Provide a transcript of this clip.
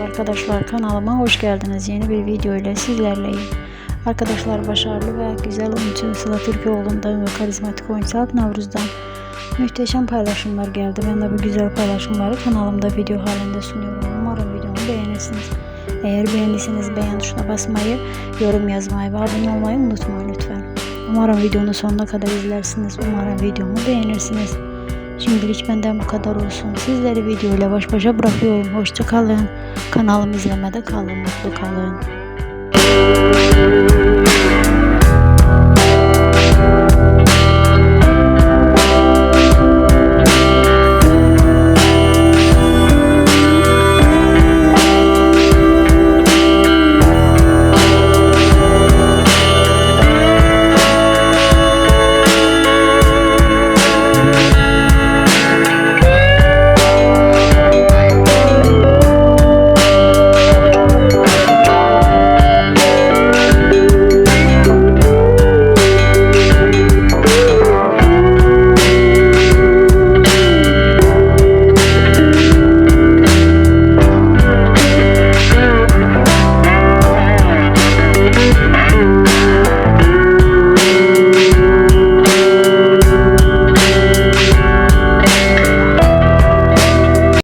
Merhaba arkadaşlar kanalıma hoş geldiniz. Yeni bir video ile sizlerleyim. Arkadaşlar başarılı ve güzel oyuncu Sıla Türkoğlu'ndan ve karizmatik oyuncu Alp Navruz'dan paylaşımlar geldi. Ben de bu güzel paylaşımları kanalımda video halinde sunuyorum. Umarım videomu beğenirsiniz. Eğer beğendiyseniz beğen tuşuna basmayı, yorum yazmayı ve abone olmayı unutmayın lütfen. Umarım videonun sonuna kadar izlersiniz. Umarım videomu beğenirsiniz. Şimdilik benden bu kadar olsun. Sizleri video ile baş başa bırakıyorum. Hoşça kalın. Kanalımı izlemede kalın. Mutlu kalın.